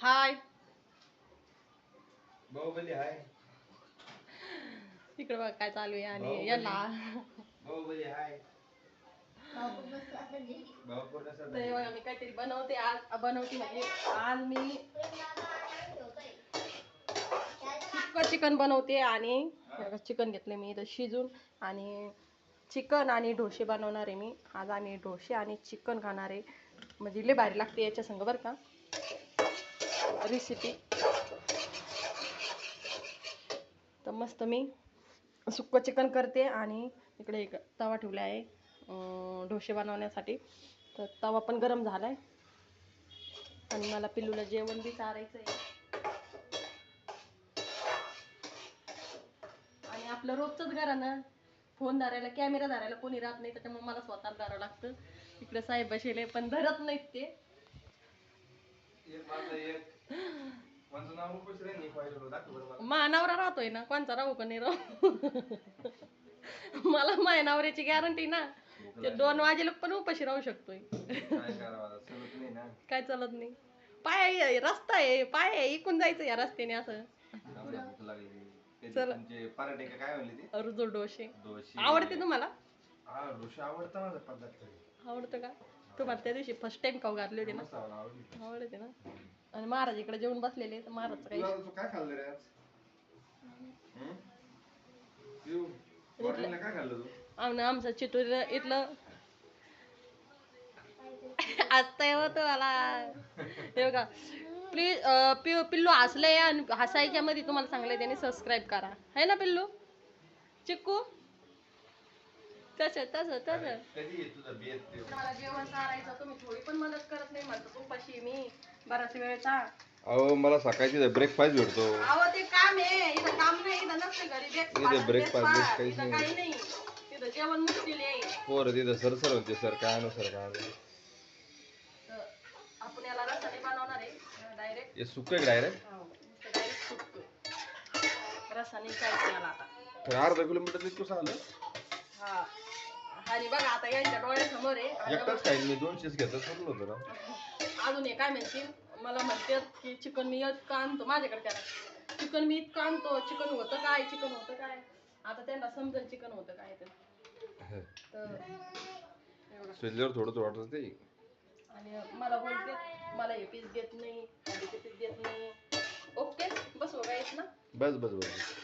हाय बाहुबली हाय इकडे बघ काय चालू आहे आणि. यांना. बाहुबली हाय तर हे बघा मी काहीतरी बनवते आज. बनवते म्हणजे आज मी सुक्क चिकन बनवते आणि चिकन घेतले मी इथं शिजून. आणि चिकन आणि ढोसे बनवणार आहे मी. आज आम्ही ढोसे आणि चिकन खाणार आहे. म्हणजे लय भारी लागते याच्या संग बरं का. रेसिपी तर मस्त मी सुक्क चिकन करते आणि इकडे एक तवा ठेवला आहे अं, ढोसे बनवण्यासाठी. तर तवा पण गरम झाला आहे आणि मला पिल्लूला जेवण बी चारायचं आहे आणि आपलं रोजचंच घरानं फोन धरायला कॅमेरा धरायला कोणी राहत नाही त्याच्यामुळे मला स्वतःला धरावं लागतं. इकडे साहेब बसेले पण धरत नाहीत ते. एक माझं एक माझं नाव रुपेश रे नाही पाहिजे दाखव बरं मला. मानावरा राहतोय ना कोणचा राहू का नाही राहू? मला माय नवऱ्याची गॅरंटी ना ते दोन वाजेला पण उपाशी राहू शकतोय. काय करावं आता चलत नाही ना. काय चालत नाही. पाय रस्ता आहे पाय आहे इकून जायचं या रस्त्याने असं. आम्हाला भूक लागली. ते चला. तुमचे पराठे का काय म्हणले ते? अर्जो डोसे. डोशी आवडते तुम्हाला? हा डोशी आवडता माझा पदार्थ. आवडतं का? तुम्हाला त्या दिवशी फर्स्ट टाइम खाऊ घातले होते ना. आवडला, आवडते ना. आणि महाराज इकडे जेवण बसलेले तर तू काय खाल्लं रे काय खाल्लं तू? आमचं चिटूर इथलं. आता होतं मला हे बघा. प्लीज पिल्लू पिल्लू हसलंय आणि हसायच्या मध्ये तुम्हाला सांगलंय त्याने सबस्क्राईब करा. है ना पिल्लू? चिक्कू? तसं तसं तसं. कधी येत तुझा बेत ते मला जेवण तुम्ही थोडी पण मदत करत नाही म्हणतो. उपाशी आहे मी. बराच वेळचा अहो मला सकाळची ब्रेकफास्ट भेटतो. अहो ते काम आहे. इथं काम नाही इथं नसते घरी. इथं breakfast, breakfast, breakfast. काहीच इथं नाही. काही नाही. तिथं जेवण मुश्किल आहे. पोर तिथं सर सर म्हणते सर. काय आणू सर? काय आणू तर आपण याला रसाने बनवणार आहे. डायरेक्ट. हे सुकं आहे डायरेक्ट डायरेक्ट सुकतो रसाने काय याला आता. तर अर्धा किलोमीटर इतकं आलं हा. आणि बघा आता यांच्या डोळ्यासमोर आहे. आणि एकटाच खाईन मी दोनशेच घेतात सोडलं होतं ना. अजून हे काय म्हणतील? मला म्हणतात की चिकन मी इतकं आणतो माझ्याकडे त्याला. चिकन मी इतकं आणतो चिकन होतं काय? चिकन होतं काय? आता त्यांना समजेल चिकन होतं काय ते. तर हे बघा. शिजल्यावर थोडं थोडं वाटत ते. आणि मला बोलते मला हे पीस देत नाही ते पीस देत नाही. ओके बस हो गायच ना. बस बस बस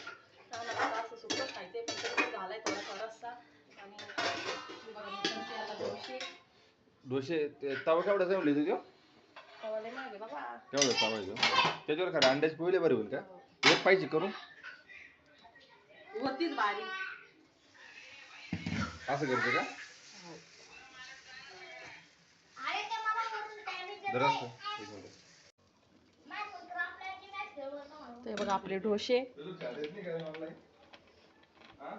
आता असं सुकं खायचंय पण तरी झालाय थोडा थोडासा डोसे ते तवा केवढा जमले तुझ्या? तवाले मागे बाबा केवढा तवा आहे तो? त्याच्यावर खरं अंड्याचे पोहिले बरे होईल का? एक पाहिजे करून. होतीच असं करते का? जरा असं. एक मिनिट. ते बघा आपले डोसे तुला खायला येत नाही का online? हा?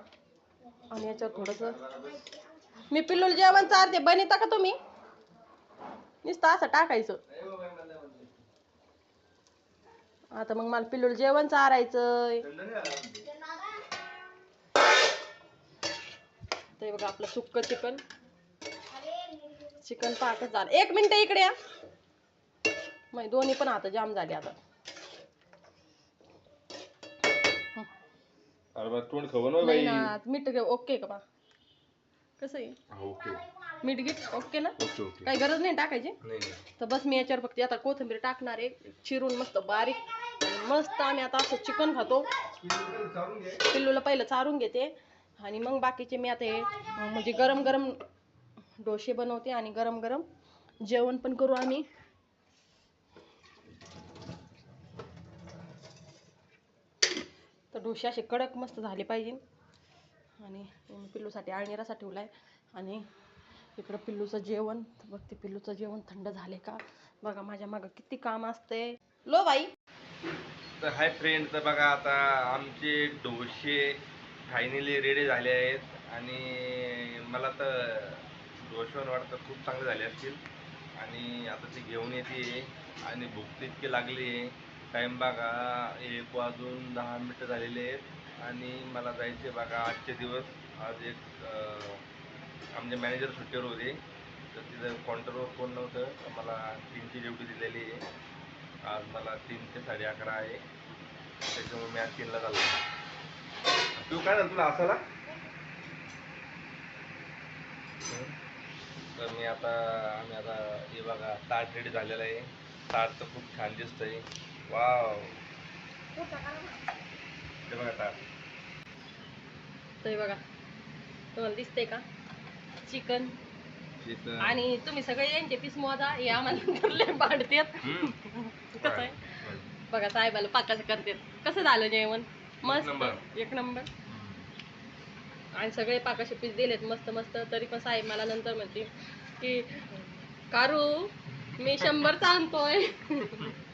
आणि याच्यावर थोडस मी पिल्लूला जेवण चारते. बनिता का तुम्ही? नुसतं असं टाकायचं. आता मग मला पिल्लूला जेवण चारायचंय. ते बघा आपलं सुक्क चिकन. चिकन पाकच झालं. एक मिनिट इकडे या. मग दोन्ही पण आता जाम झाले आता. अरे बा तोंड खवन होय नाही बाई ना मीठ ओके का बा? कसं आहे? हा, ओके. मीठ गीठ ओके ना? Okay okay. काही गरज नाही टाकायची? नाही नाही. तर बस मी याच्यावर फक्त आता कोथिंबीर टाकणार आहे. चिरून मस्त बारीक आणि मस्त आम्ही आता असं चिकन खातो. पिल्लूला पहिलं चारून घेते. आणि मग बाकीचे मी आता हे अं, म्हणजे गरम गरम डोसे बनवते आणि गरम गरम जेवण पण करू आम्ही. डोसे असे कडक मस्त झाले पाहिजे. आणि पिल्लूसाठी अळणीरासा ठेवला आहे आणि इकडं पिल्लूचं जेवण तर बघते पिल्लूचं जेवण थंड झाले का? बघा माझ्या मागं किती काम असते लो बाई. तर हाय फ्रेंड तर बघा आता आमचे डोसे फायनली रेडी झाले आहेत. आणि मला तर डोशावर वाटतं खूप चांगले झाले असतील. आणि आता ते घेऊन येते. आणि भूक तितकी इतकी लागली आहे. टाईम बघा एक वाजून दहा मिनटं झालेले आहेत आणि मला जायचे बघा आजचे दिवस. आज एक आमचे मॅनेजर सुट्टीवर होते. तर तिथं काउंटरवर कोण नव्हतं तर मला तीनची ड्युटी दिलेली आहे. आज मला तीन ते साडे अकरा आहे. त्याच्यामुळे मी आज तीनला झालो तू काय झालं तुला असाला तर मी आता आम्ही आता हे बघा ताट रेडी झालेलं आहे. ताट तर खूप छान दिसतंय. वाव हे बघा ताट तर हे बघा. तुम्हाला दिसते का? चिकन आणि तुम्ही सगळे यांचे पीस मोजा. हे आम्हाला लय हम्म. कसं आहे? बघा साहेबाला पाकाचं करतात. कसं झालं जेवण? मस्त. एक नंबर. आणि सगळे पाकाचे पीस दिलेत मस्त मस्त. तरी पण साहेब मला नंतर म्हणते की कारू मी शंभरचा आणतोय.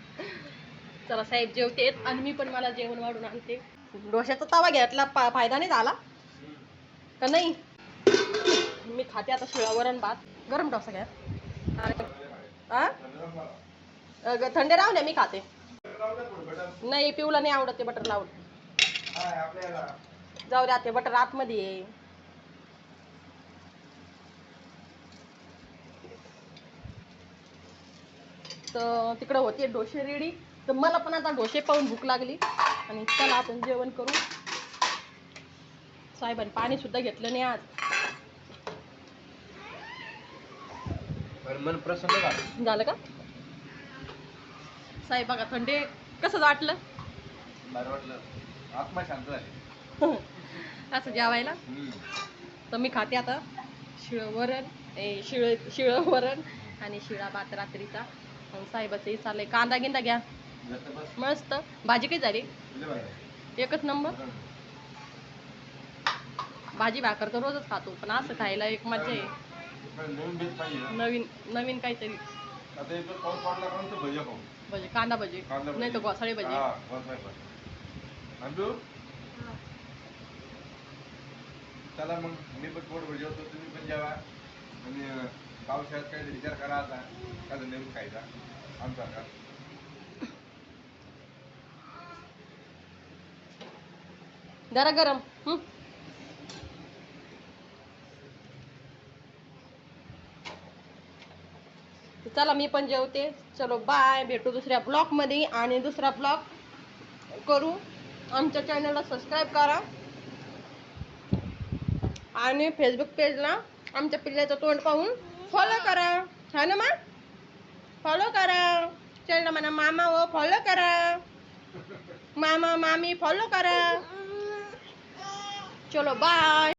चला साहेब जेवतेत आणि मी पण मला जेवण वाढून आणते. डोश्याचा तवा घेतला पा- फायदा नाही झाला. का नाही? मी खाते आता शिळा वरण भात. गरम डोसा घ्या. आ? थंडे राहू द्या मी खाते. नाही पिवला नाही आवडत ते बटर लावून. जाऊ द्या ते बटर आतमध्ये आहे. तर तिकडं होते डोसे रेडी तर मला पण आता डोसे पाहून भूक लागली. आणि चला आपण जेवण करू. साहेबांनी पाणी सुद्धा घेतलं नाही आज. मन प्रसन्न झालं. झालं का? साहेब बघा थंडे. कसं वाटलं? बरं वाटलं. आत्मा शांत झाली. असं जेवायला? तर मी खाते आता शिळं वरण ए शिळ शिळं वरण आणि शिळा भात रात्रीचा. आणि साहेबाचं हे चाललंय. कांदा गिंदा घ्या. मस्त. भाजी काय झाली? एकच नंबर. भाजी भाकर तर रोजच खातो पण असं खायला एक मजा आहे. नवीन नवीन काहीतरी. आता भजी कांदा भजी. नाही तर घोसाळे भजी. चला मग मी पण पोट भजी होतो तुम्ही पण जेवा. आणि पावसाळ्यात काही विचार करा आता काय नवीन खायचा. आमचा जरा गरम हं? चला मी पण जेवते. चलो बाय भेटू दुसऱ्या ब्लॉगमध्ये आणि दुसरा ब्लॉग करू. आमच्या चॅनलला सबस्क्राईब करा. आणि फेसबुक पेजला आमच्या पिल्ल्याचं तोंड पाहून फॉलो करा. हा ना मा? फॉलो करा. चॅनल म्हणा मामा हो, व फॉलो करा. मामा मामी फॉलो करा. चलो बाय